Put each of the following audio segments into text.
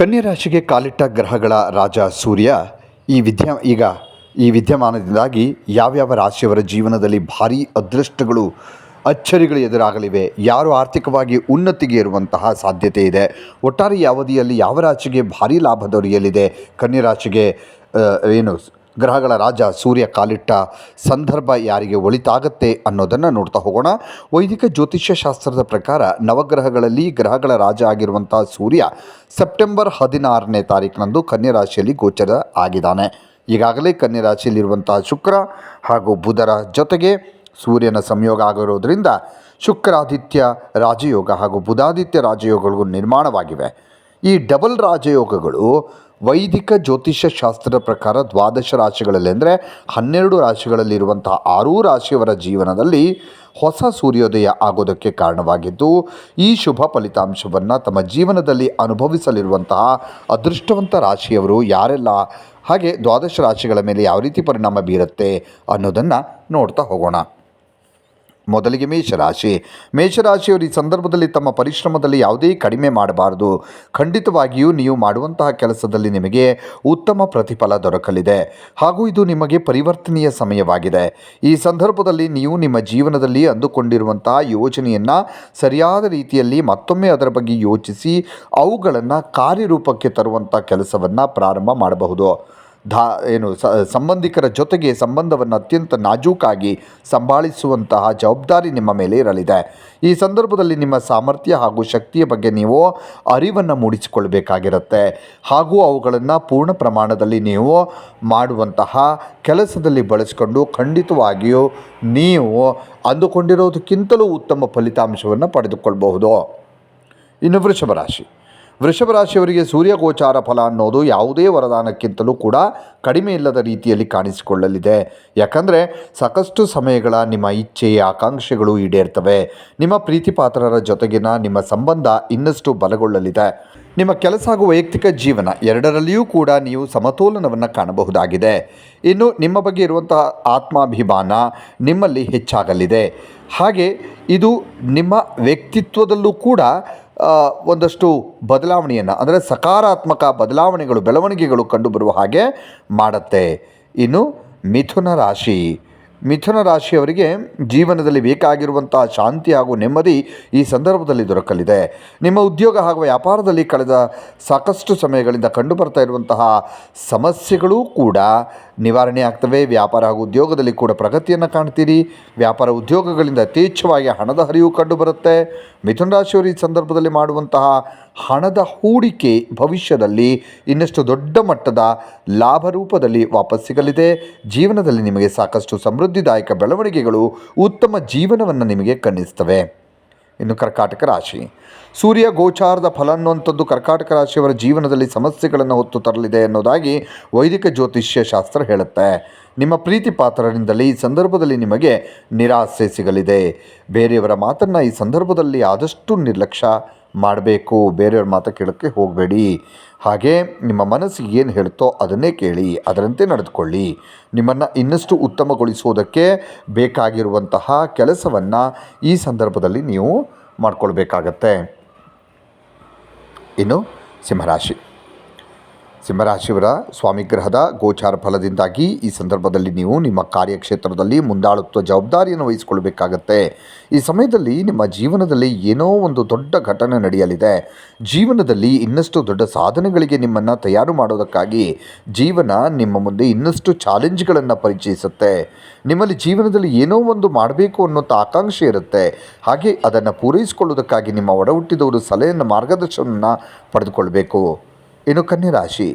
ಕನ್ಯಾ ರಾಶಿಗೆ ಕಾಲಿಟ್ಟ ಗ್ರಹಗಳ ರಾಜ ಸೂರ್ಯ ಈ ವಿದ್ಯಾ, ಈಗ ಈ ವಿದ್ಯಮಾನದಿಂದಾಗಿ ಯಾವ್ಯಾವ ರಾಶಿಯವರ ಜೀವನದಲ್ಲಿ ಭಾರೀ ಅದೃಷ್ಟಗಳು, ಅಚ್ಚರಿಗಳು ಎದುರಾಗಲಿವೆ, ಯಾರು ಆರ್ಥಿಕವಾಗಿ ಉನ್ನತಿಗೆ ಇರುವಂತಹ ಸಾಧ್ಯತೆ ಇದೆ, ಒಟ್ಟಾರೆ ಅವಧಿಯಲ್ಲಿ ಯಾವ ರಾಶಿಗೆ ಭಾರೀ ಲಾಭ ದೊರೆಯಲಿದೆ ಕನ್ಯಾ ರಾಶಿಗೆ ಏನು ಗ್ರಹಗಳ ರಾಜ ಸೂರ್ಯ ಕಾಲಿಟ್ಟ ಸಂದರ್ಭ ಯಾರಿಗೆ ಒಳಿತಾಗತ್ತೆ ಅನ್ನೋದನ್ನು ನೋಡ್ತಾ ಹೋಗೋಣ. ವೈದಿಕ ಜ್ಯೋತಿಷ್ಯ ಶಾಸ್ತ್ರದ ಪ್ರಕಾರ ನವಗ್ರಹಗಳಲ್ಲಿ ಗ್ರಹಗಳ ರಾಜ ಆಗಿರುವಂಥ ಸೂರ್ಯ ಸೆಪ್ಟೆಂಬರ್ ಹದಿನಾರನೇ ತಾರೀಕಿನಂದು ಕನ್ಯಾ ರಾಶಿಯಲ್ಲಿ ಗೋಚರ ಆಗಿದ್ದಾನೆ. ಈಗಾಗಲೇ ಕನ್ಯಾ ರಾಶಿಯಲ್ಲಿರುವಂತಹ ಶುಕ್ರ ಹಾಗೂ ಬುಧರ ಜೊತೆಗೆ ಸೂರ್ಯನ ಸಂಯೋಗ ಆಗಿರೋದ್ರಿಂದ ಶುಕ್ರಾದಿತ್ಯ ರಾಜಯೋಗ ಹಾಗೂ ಬುಧಾದಿತ್ಯ ರಾಜಯೋಗಗಳಿಗೂ ನಿರ್ಮಾಣವಾಗಿವೆ. ಈ ಡಬಲ್ ರಾಜಯೋಗಗಳು ವೈದಿಕ ಜ್ಯೋತಿಷ್ಯ ಶಾಸ್ತ್ರದ ಪ್ರಕಾರ ದ್ವಾದಶ ರಾಶಿಗಳಲ್ಲಿ ಅಂದರೆ ಹನ್ನೆರಡು ರಾಶಿಗಳಲ್ಲಿರುವಂತಹ ಆರೂ ರಾಶಿಯವರ ಜೀವನದಲ್ಲಿ ಹೊಸ ಸೂರ್ಯೋದಯ ಆಗೋದಕ್ಕೆ ಕಾರಣವಾಗಿದ್ದು, ಈ ಶುಭ ಫಲಿತಾಂಶವನ್ನು ತಮ್ಮ ಜೀವನದಲ್ಲಿ ಅನುಭವಿಸಲಿರುವಂತಹ ಅದೃಷ್ಟವಂತ ರಾಶಿಯವರು ಯಾರೆಲ್ಲ? ಹಾಗೆ ದ್ವಾದಶ ರಾಶಿಗಳ ಮೇಲೆ ಯಾವ ರೀತಿ ಪರಿಣಾಮ ಬೀರುತ್ತೆ ಅನ್ನೋದನ್ನು ನೋಡ್ತಾ ಹೋಗೋಣ. ಮೊದಲಿಗೆ ಮೇಷರಾಶಿ. ಮೇಷರಾಶಿಯವರು ಈ ಸಂದರ್ಭದಲ್ಲಿ ತಮ್ಮ ಪರಿಶ್ರಮದಲ್ಲಿ ಯಾವುದೇ ಕಡಿಮೆ ಮಾಡಬಾರದು. ಖಂಡಿತವಾಗಿಯೂ ನೀವು ಮಾಡುವಂತಹ ಕೆಲಸದಲ್ಲಿ ನಿಮಗೆ ಉತ್ತಮ ಪ್ರತಿಫಲ ದೊರಕಲಿದೆ. ಹಾಗೂ ಇದು ನಿಮಗೆ ಪರಿವರ್ತನೀಯ ಸಮಯವಾಗಿದೆ. ಈ ಸಂದರ್ಭದಲ್ಲಿ ನೀವು ನಿಮ್ಮ ಜೀವನದಲ್ಲಿ ಅಂದುಕೊಂಡಿರುವಂತಹ ಯೋಜನೆಯನ್ನು ಸರಿಯಾದ ರೀತಿಯಲ್ಲಿ ಮತ್ತೊಮ್ಮೆ ಅದರ ಬಗ್ಗೆ ಯೋಚಿಸಿ, ಅವುಗಳನ್ನು ಕಾರ್ಯರೂಪಕ್ಕೆ ತರುವಂಥ ಕೆಲಸವನ್ನು ಪ್ರಾರಂಭ ಮಾಡಬಹುದು. ಧಾ, ಏನು ಸಂಬಂಧಿಕರ ಜೊತೆಗೆ ಸಂಬಂಧವನ್ನು ಅತ್ಯಂತ ನಾಜೂಕಾಗಿ ಸಂಭಾಳಿಸುವಂತಹ ಜವಾಬ್ದಾರಿ ನಿಮ್ಮ ಮೇಲೆ ಇರಲಿದೆ. ಈ ಸಂದರ್ಭದಲ್ಲಿ ನಿಮ್ಮ ಸಾಮರ್ಥ್ಯ ಹಾಗೂ ಶಕ್ತಿಯ ಬಗ್ಗೆ ನೀವು ಅರಿವನ್ನು ಮೂಡಿಸಿಕೊಳ್ಬೇಕಾಗಿರುತ್ತೆ. ಹಾಗೂ ಅವುಗಳನ್ನು ಪೂರ್ಣ ಪ್ರಮಾಣದಲ್ಲಿ ನೀವು ಮಾಡುವಂತಹ ಕೆಲಸದಲ್ಲಿ ಬಳಸಿಕೊಂಡು ಖಂಡಿತವಾಗಿಯೂ ನೀವು ಅಂದುಕೊಂಡಿರೋದಕ್ಕಿಂತಲೂ ಉತ್ತಮ ಫಲಿತಾಂಶವನ್ನು ಪಡೆದುಕೊಳ್ಬಹುದು. ಇನ್ನು ವೃಷಭ ರಾಶಿ. ವೃಷಭ ರಾಶಿಯವರಿಗೆ ಸೂರ್ಯ ಗೋಚಾರ ಫಲ ಅನ್ನೋದು ಯಾವುದೇ ವರದಾನಕ್ಕಿಂತಲೂ ಕೂಡ ಕಡಿಮೆ ಇಲ್ಲದ ರೀತಿಯಲ್ಲಿ ಕಾಣಿಸಿಕೊಳ್ಳಲಿದೆ. ಯಾಕಂದರೆ ಸಾಕಷ್ಟು ಸಮಯಗಳ ನಿಮ್ಮ ಇಚ್ಛೆ ಆಕಾಂಕ್ಷೆಗಳು ಈಡೇರ್ತವೆ. ನಿಮ್ಮ ಪ್ರೀತಿ ಪಾತ್ರರ ಜೊತೆಗಿನ ನಿಮ್ಮ ಸಂಬಂಧ ಇನ್ನಷ್ಟು ಬಲಗೊಳ್ಳಲಿದೆ. ನಿಮ್ಮ ಕೆಲಸ ಹಾಗೂ ವೈಯಕ್ತಿಕ ಜೀವನ ಎರಡರಲ್ಲಿಯೂ ಕೂಡ ನೀವು ಸಮತೋಲನವನ್ನು ಕಾಣಬಹುದಾಗಿದೆ. ಇನ್ನು ನಿಮ್ಮ ಬಗ್ಗೆ ಇರುವಂತಹ ಆತ್ಮಾಭಿಮಾನ ನಿಮ್ಮಲ್ಲಿ ಹೆಚ್ಚಾಗಲಿದೆ. ಹಾಗೆ ಇದು ನಿಮ್ಮ ವ್ಯಕ್ತಿತ್ವದಲ್ಲೂ ಕೂಡ ಒಂದಷ್ಟು ಬದಲಾವಣೆಯನ್ನು ಅಂದರೆ ಸಕಾರಾತ್ಮಕ ಬದಲಾವಣೆಗಳು ಬೆಳವಣಿಗೆಗಳು ಕಂಡುಬರುವ ಹಾಗೆ ಮಾಡುತ್ತೆ. ಇನ್ನು ಮಿಥುನ ರಾಶಿ. ಮಿಥುನ ರಾಶಿಯವರಿಗೆ ಜೀವನದಲ್ಲಿ ಬೇಕಾಗಿರುವಂತಹ ಶಾಂತಿ ಹಾಗೂ ನೆಮ್ಮದಿ ಈ ಸಂದರ್ಭದಲ್ಲಿ ದೊರಕಲಿದೆ. ನಿಮ್ಮ ಉದ್ಯೋಗ ಹಾಗೂ ವ್ಯಾಪಾರದಲ್ಲಿ ಕಳೆದ ಸಾಕಷ್ಟು ಸಮಯಗಳಿಂದ ಕಂಡುಬರ್ತಾ ಇರುವಂತಹ ಸಮಸ್ಯೆಗಳೂ ಕೂಡ ನಿವಾರಣೆ ಆಗ್ತವೆ. ವ್ಯಾಪಾರ ಹಾಗೂ ಉದ್ಯೋಗದಲ್ಲಿ ಕೂಡ ಪ್ರಗತಿಯನ್ನು ಕಾಣ್ತೀರಿ. ವ್ಯಾಪಾರ ಉದ್ಯೋಗಗಳಿಂದ ಯಥೇಚ್ಛವಾಗಿ ಹಣದ ಹರಿವು ಕಂಡುಬರುತ್ತೆ. ಮಿಥುನ ರಾಶಿಯವರು ಈ ಸಂದರ್ಭದಲ್ಲಿ ಮಾಡುವಂತಹ ಹಣದ ಹೂಡಿಕೆ ಭವಿಷ್ಯದಲ್ಲಿ ಇನ್ನಷ್ಟು ದೊಡ್ಡ ಮಟ್ಟದ ಲಾಭ ರೂಪದಲ್ಲಿ ವಾಪಸ್ ಸಿಗಲಿದೆ. ಜೀವನದಲ್ಲಿ ನಿಮಗೆ ಸಾಕಷ್ಟು ಸಮೃದ್ಧಿದಾಯಕ ಬೆಳವಣಿಗೆಗಳು ಉತ್ತಮ ಜೀವನವನ್ನು ನಿಮಗೆ ಕಣ್ಣಿಸ್ತವೆ ಇನ್ನು ಕರ್ಕಾಟಕ ರಾಶಿ. ಸೂರ್ಯ ಗೋಚಾರದ ಫಲ ಅನ್ನುವಂಥದ್ದು ಕರ್ಕಾಟಕ ರಾಶಿಯವರ ಜೀವನದಲ್ಲಿ ಸಮಸ್ಯೆಗಳನ್ನು ಹೊತ್ತು ತರಲಿದೆ ಅನ್ನೋದಾಗಿ ವೈದಿಕ ಜ್ಯೋತಿಷ್ಯ ಶಾಸ್ತ್ರ ಹೇಳುತ್ತೆ. ನಿಮ್ಮ ಪ್ರೀತಿ ಪಾತ್ರರಿಂದಲೇ ಈ ಸಂದರ್ಭದಲ್ಲಿ ನಿಮಗೆ ನಿರಾಸೆ ಸಿಗಲಿದೆ. ಬೇರೆಯವರ ಮಾತನ್ನು ಈ ಸಂದರ್ಭದಲ್ಲಿ ಆದಷ್ಟು ನಿರ್ಲಕ್ಷ್ಯ ಮಾಡಬೇಕು, ಬೇರೆಯವ್ರ ಮಾತು ಕೇಳೋಕ್ಕೆ ಹೋಗಬೇಡಿ. ಹಾಗೆ ನಿಮ್ಮ ಮನಸ್ಸಿಗೆ ಏನು ಹೇಳ್ತೋ ಅದನ್ನೇ ಕೇಳಿ, ಅದರಂತೆ ನಡೆದುಕೊಳ್ಳಿ. ನಿಮ್ಮನ್ನು ಇನ್ನಷ್ಟು ಉತ್ತಮಗೊಳಿಸುವುದಕ್ಕೆ ಬೇಕಾಗಿರುವಂತಹ ಕೆಲಸವನ್ನು ಈ ಸಂದರ್ಭದಲ್ಲಿ ನೀವು ಮಾಡಿಕೊಳ್ಬೇಕಾಗತ್ತೆ. ಇನ್ನು ಸಿಂಹರಾಶಿ. ಸಿಂಹರಾಶಿಯವರ ಸ್ವಾಮಿ ಗ್ರಹದ ಗೋಚಾರ ಫಲದಿಂದಾಗಿ ಈ ಸಂದರ್ಭದಲ್ಲಿ ನೀವು ನಿಮ್ಮ ಕಾರ್ಯಕ್ಷೇತ್ರದಲ್ಲಿ ಮುಂದಾಳುತ್ವ ಜವಾಬ್ದಾರಿಯನ್ನು ವಹಿಸಿಕೊಳ್ಳಬೇಕಾಗತ್ತೆ ಈ ಸಮಯದಲ್ಲಿ ನಿಮ್ಮ ಜೀವನದಲ್ಲಿ ಏನೋ ಒಂದು ದೊಡ್ಡ ಘಟನೆ ನಡೆಯಲಿದೆ. ಜೀವನದಲ್ಲಿ ಇನ್ನಷ್ಟು ದೊಡ್ಡ ಸಾಧನೆಗಳಿಗೆ ನಿಮ್ಮನ್ನು ತಯಾರು ಮಾಡೋದಕ್ಕಾಗಿ ಜೀವನ ನಿಮ್ಮ ಮುಂದೆ ಇನ್ನಷ್ಟು ಚಾಲೆಂಜ್ಗಳನ್ನು ಪರಿಚಯಿಸುತ್ತೆ. ನಿಮ್ಮಲ್ಲಿ ಜೀವನದಲ್ಲಿ ಏನೋ ಒಂದು ಮಾಡಬೇಕು ಅನ್ನೋಂಥ ಆಕಾಂಕ್ಷೆ ಇರುತ್ತೆ. ಹಾಗೆ ಅದನ್ನು ಪೂರೈಸಿಕೊಳ್ಳೋದಕ್ಕಾಗಿ ನಿಮ್ಮ ಒಡಹುಟ್ಟಿದವರು ಸಲಹೆಯನ್ನು, ಮಾರ್ಗದರ್ಶನವನ್ನು ಪಡೆದುಕೊಳ್ಬೇಕು. ಇನ್ನು ಕನ್ಯರಾಶಿ?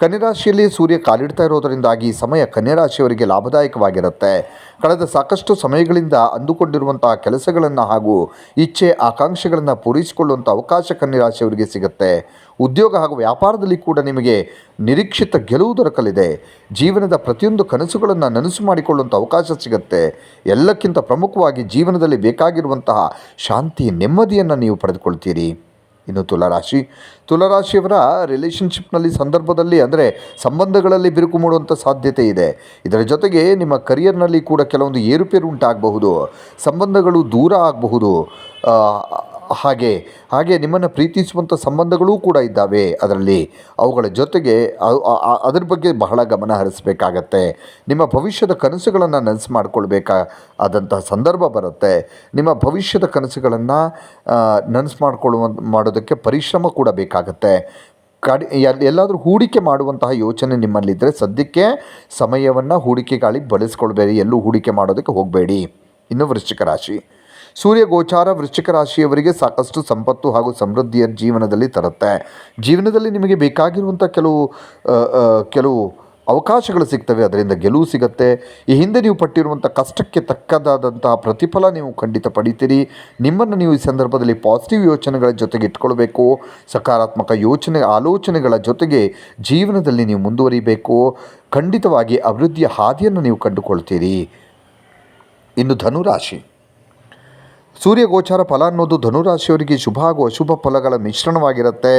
ಕನ್ಯರಾಶಿಯಲ್ಲಿ ಸೂರ್ಯ ಕಾಲಿಡ್ತಾ ಇರೋದರಿಂದಾಗಿ ಸಮಯ ಕನ್ಯರಾಶಿಯವರಿಗೆ ಲಾಭದಾಯಕವಾಗಿರುತ್ತೆ. ಕಳೆದ ಸಾಕಷ್ಟು ಸಮಯಗಳಿಂದ ಅಂದುಕೊಂಡಿರುವಂತಹ ಕೆಲಸಗಳನ್ನು ಹಾಗೂ ಇಚ್ಛೆ ಆಕಾಂಕ್ಷೆಗಳನ್ನು ಪೂರೈಸಿಕೊಳ್ಳುವಂಥ ಅವಕಾಶ ಕನ್ಯರಾಶಿಯವರಿಗೆ ಸಿಗುತ್ತೆ. ಉದ್ಯೋಗ ಹಾಗೂ ವ್ಯಾಪಾರದಲ್ಲಿ ಕೂಡ ನಿಮಗೆ ನಿರೀಕ್ಷಿತ ಗೆಲುವು ದೊರಕಲಿದೆ. ಜೀವನದ ಪ್ರತಿಯೊಂದು ಕನಸುಗಳನ್ನು ನನಸು ಮಾಡಿಕೊಳ್ಳುವಂಥ ಅವಕಾಶ ಸಿಗುತ್ತೆ. ಎಲ್ಲಕ್ಕಿಂತ ಪ್ರಮುಖವಾಗಿ ಜೀವನದಲ್ಲಿ ಬೇಕಾಗಿರುವಂತಹ ಶಾಂತಿ ನೆಮ್ಮದಿಯನ್ನು ನೀವು ಪಡೆದುಕೊಳ್ತೀರಿ. ಇನ್ನು ತುಲಾರಾಶಿ. ತುಲಾರಾಶಿಯವರ ರಿಲೇಷನ್ಶಿಪ್ನಲ್ಲಿ ಸಂದರ್ಭದಲ್ಲಿ ಅಂದರೆ ಸಂಬಂಧಗಳಲ್ಲಿ ಬಿರುಕು ಮೂಡುವಂಥ ಸಾಧ್ಯತೆ ಇದೆ. ಇದರ ಜೊತೆಗೆ ನಿಮ್ಮ ಕರಿಯರ್ನಲ್ಲಿ ಕೂಡ ಕೆಲವೊಂದು ಏರುಪೇರು ಉಂಟಾಗಬಹುದು. ಸಂಬಂಧಗಳು ದೂರ ಆಗಬಹುದು. ಹಾಗೆ ಹಾಗೆ ನಿಮ್ಮನ್ನು ಪ್ರೀತಿಸುವಂಥ ಸಂಬಂಧಗಳೂ ಕೂಡ ಇದ್ದಾವೆ ಅದರಲ್ಲಿ. ಅವುಗಳ ಜೊತೆಗೆ ಅದ್ರ ಬಗ್ಗೆ ಬಹಳ ಗಮನ ಹರಿಸಬೇಕಾಗತ್ತೆ. ನಿಮ್ಮ ಭವಿಷ್ಯದ ಕನಸುಗಳನ್ನು ನನಸು ಮಾಡಿಕೊಳ್ಬೇಕಾ ಆದಂತಹ ಸಂದರ್ಭ ಬರುತ್ತೆ. ನಿಮ್ಮ ಭವಿಷ್ಯದ ಕನಸುಗಳನ್ನು ನನಸು ಮಾಡಿಕೊಳ್ಳುವ, ಮಾಡೋದಕ್ಕೆ ಪರಿಶ್ರಮ ಕೂಡ ಬೇಕಾಗತ್ತೆ. ಕಡಿ, ಎಲ್- ಎಲ್ಲಾದರೂ ಹೂಡಿಕೆ ಮಾಡುವಂತಹ ಯೋಚನೆ ನಿಮ್ಮಲ್ಲಿದ್ದರೆ ಸದ್ಯಕ್ಕೆ ಸಮಯವನ್ನು ಹೂಡಿಕೆಗಾಗಿ ಬಳಸ್ಕೊಳ್ಬೇಡಿ. ಎಲ್ಲೂ ಹೂಡಿಕೆ ಮಾಡೋದಕ್ಕೆ ಹೋಗಬೇಡಿ. ಇನ್ನು ವೃಶ್ಚಿಕ ರಾಶಿ. ಸೂರ್ಯ ಗೋಚಾರ ವೃಶ್ಚಿಕ ರಾಶಿಯವರಿಗೆ ಸಾಕಷ್ಟು ಸಂಪತ್ತು ಹಾಗೂ ಸಮೃದ್ಧಿಯ ಜೀವನದಲ್ಲಿ ತರುತ್ತೆ. ಜೀವನದಲ್ಲಿ ನಿಮಗೆ ಬೇಕಾಗಿರುವಂಥ ಕೆಲವು ಕೆಲವು ಅವಕಾಶಗಳು ಸಿಗ್ತವೆ. ಅದರಿಂದ ಗೆಲುವು ಸಿಗುತ್ತೆ. ಈ ಹಿಂದೆ ನೀವು ಪಟ್ಟಿರುವಂಥ ಕಷ್ಟಕ್ಕೆ ತಕ್ಕದಾದಂತಹ ಪ್ರತಿಫಲ ನೀವು ಖಂಡಿತ ಪಡಿತೀರಿ. ನಿಮ್ಮನ್ನು ನೀವು ಈ ಸಂದರ್ಭದಲ್ಲಿ ಪಾಸಿಟಿವ್ ಯೋಚನೆಗಳ ಜೊತೆಗೆ ಇಟ್ಕೊಳ್ಬೇಕು. ಸಕಾರಾತ್ಮಕ ಯೋಚನೆ, ಆಲೋಚನೆಗಳ ಜೊತೆಗೆ ಜೀವನದಲ್ಲಿ ನೀವು ಮುಂದುವರಿಬೇಕು. ಖಂಡಿತವಾಗಿ ಅಭಿವೃದ್ಧಿಯ ಹಾದಿಯನ್ನು ನೀವು ಕಂಡುಕೊಳ್ತೀರಿ. ಇನ್ನು ಧನುರಾಶಿ. ಸೂರ್ಯ ಗೋಚಾರ ಫಲ ಅನ್ನೋದು ಧನುರಾಶಿಯವರಿಗೆ ಶುಭ ಹಾಗೂ ಅಶುಭ ಫಲಗಳ ಮಿಶ್ರಣವಾಗಿರುತ್ತೆ.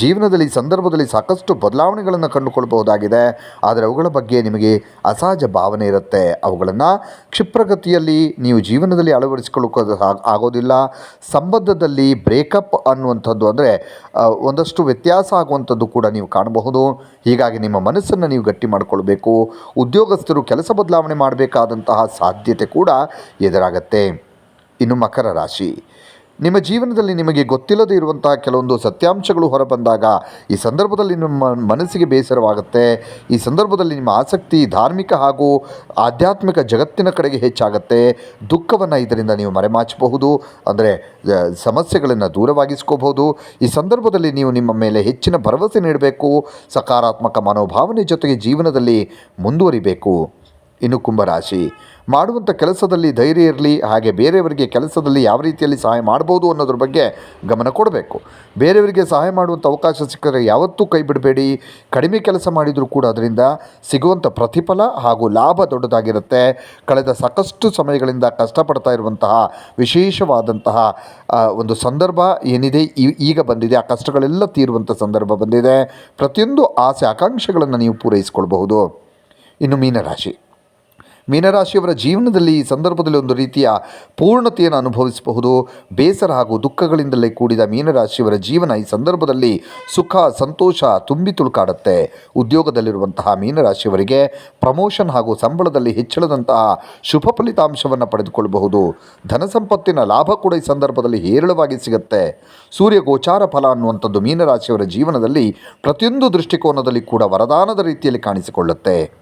ಜೀವನದಲ್ಲಿ, ಸಂದರ್ಭದಲ್ಲಿ ಸಾಕಷ್ಟು ಬದಲಾವಣೆಗಳನ್ನು ಕಂಡುಕೊಳ್ಳಬಹುದಾಗಿದೆ ಆದರೆ ಅವುಗಳ ಬಗ್ಗೆ ನಿಮಗೆ ಅಸಹಜ ಭಾವನೆ ಇರುತ್ತೆ. ಅವುಗಳನ್ನು ಕ್ಷಿಪ್ರಗತಿಯಲ್ಲಿ ನೀವು ಜೀವನದಲ್ಲಿ ಅಳವಡಿಸಿಕೊಳ್ಳೋಕೆ ಆಗೋದಿಲ್ಲ. ಸಂಬಂಧದಲ್ಲಿ ಬ್ರೇಕಪ್ ಅನ್ನುವಂಥದ್ದು ಅಂದರೆ ಒಂದಷ್ಟು ವ್ಯತ್ಯಾಸ ಆಗುವಂಥದ್ದು ಕೂಡ ನೀವು ಕಾಣಬಹುದು. ಹೀಗಾಗಿ ನಿಮ್ಮ ಮನಸ್ಸನ್ನು ನೀವು ಗಟ್ಟಿ ಮಾಡಿಕೊಳ್ಬೇಕು. ಉದ್ಯೋಗಸ್ಥರು ಕೆಲಸ ಬದಲಾವಣೆ ಮಾಡಬೇಕಾದಂತಹ ಸಾಧ್ಯತೆ ಕೂಡ ಎದುರಾಗತ್ತೆ. ಇನ್ನು ಮಕರ ರಾಶಿ. ನಿಮ್ಮ ಜೀವನದಲ್ಲಿ ನಿಮಗೆ ಗೊತ್ತಿಲ್ಲದೇ ಇರುವಂತಹ ಕೆಲವೊಂದು ಸತ್ಯಾಂಶಗಳು ಹೊರಬಂದಾಗ ಈ ಸಂದರ್ಭದಲ್ಲಿ ನಿಮ್ಮ ಮನಸ್ಸಿಗೆ ಬೇಸರವಾಗುತ್ತೆ. ಈ ಸಂದರ್ಭದಲ್ಲಿ ನಿಮ್ಮ ಆಸಕ್ತಿ ಧಾರ್ಮಿಕ ಹಾಗೂ ಆಧ್ಯಾತ್ಮಿಕ ಜಗತ್ತಿನ ಕಡೆಗೆ ಹೆಚ್ಚಾಗುತ್ತೆ. ದುಃಖವನ್ನು ಇದರಿಂದ ನೀವು ಮರೆಮಾಚಬಹುದು. ಅಂದರೆ ಸಮಸ್ಯೆಗಳನ್ನು ದೂರವಾಗಿಸ್ಕೋಬಹುದು. ಈ ಸಂದರ್ಭದಲ್ಲಿ ನೀವು ನಿಮ್ಮ ಮೇಲೆ ಹೆಚ್ಚಿನ ಭರವಸೆ ನೀಡಬೇಕು. ಸಕಾರಾತ್ಮಕ ಮನೋಭಾವನೆ ಜೊತೆಗೆ ಜೀವನದಲ್ಲಿ ಮುಂದುವರಿಬೇಕು. ಇನ್ನು ಕುಂಭರಾಶಿ. ಮಾಡುವಂಥ ಕೆಲಸದಲ್ಲಿ ಧೈರ್ಯ ಇರಲಿ, ಹಾಗೆ ಬೇರೆಯವರಿಗೆ ಕೆಲಸದಲ್ಲಿ ಯಾವ ರೀತಿಯಲ್ಲಿ ಸಹಾಯ ಮಾಡ್ಬೋದು ಅನ್ನೋದ್ರ ಬಗ್ಗೆ ಗಮನ ಕೊಡಬೇಕು. ಬೇರೆಯವರಿಗೆ ಸಹಾಯ ಮಾಡುವಂಥ ಅವಕಾಶ ಸಿಕ್ಕರೆ ಯಾವತ್ತೂ ಕೈ ಬಿಡಬೇಡಿ. ಕಡಿಮೆ ಕೆಲಸ ಮಾಡಿದರೂ ಕೂಡ ಅದರಿಂದ ಸಿಗುವಂಥ ಪ್ರತಿಫಲ ಹಾಗೂ ಲಾಭ ದೊಡ್ಡದಾಗಿರುತ್ತೆ. ಕಳೆದ ಸಾಕಷ್ಟು ಸಮಯಗಳಿಂದ ಕಷ್ಟಪಡ್ತಾ ಇರುವಂತಹ ವಿಶೇಷವಾದಂತಹ ಒಂದು ಸಂದರ್ಭ ಏನಿದೆ ಈಗ ಬಂದಿದೆ. ಆ ಕಷ್ಟಗಳೆಲ್ಲ ತೀರುವಂಥ ಸಂದರ್ಭ ಬಂದಿದೆ. ಪ್ರತಿಯೊಂದು ಆಸೆ, ಆಕಾಂಕ್ಷೆಗಳನ್ನು ನೀವು ಪೂರೈಸಿಕೊಳ್ಬಹುದು. ಇನ್ನು ಮೀನರಾಶಿ. ಮೀನರಾಶಿಯವರ ಜೀವನದಲ್ಲಿ ಈ ಸಂದರ್ಭದಲ್ಲಿ ಒಂದು ರೀತಿಯ ಪೂರ್ಣತೆಯನ್ನು ಅನುಭವಿಸಬಹುದು. ಬೇಸರ ಹಾಗೂ ದುಃಖಗಳಿಂದಲೇ ಕೂಡಿದ ಮೀನರಾಶಿಯವರ ಜೀವನ ಈ ಸಂದರ್ಭದಲ್ಲಿ ಸುಖ, ಸಂತೋಷ ತುಂಬಿ ತುಳುಕಾಡುತ್ತೆ. ಉದ್ಯೋಗದಲ್ಲಿರುವಂತಹ ಮೀನರಾಶಿಯವರಿಗೆ ಪ್ರಮೋಷನ್ ಹಾಗೂ ಸಂಬಳದಲ್ಲಿ ಹೆಚ್ಚಳದಂತಹ ಶುಭ ಫಲಿತಾಂಶವನ್ನು ಪಡೆದುಕೊಳ್ಳಬಹುದು. ಧನ ಸಂಪತ್ತಿನ ಲಾಭ ಕೂಡ ಈ ಸಂದರ್ಭದಲ್ಲಿ ಹೇರಳವಾಗಿ ಸಿಗುತ್ತೆ. ಸೂರ್ಯ ಗೋಚಾರ ಫಲ ಅನ್ನುವಂಥದ್ದು ಮೀನರಾಶಿಯವರ ಜೀವನದಲ್ಲಿ ಪ್ರತಿಯೊಂದು ದೃಷ್ಟಿಕೋನದಲ್ಲಿ ಕೂಡ ವರದಾನದ ರೀತಿಯಲ್ಲಿ ಕಾಣಿಸಿಕೊಳ್ಳುತ್ತೆ.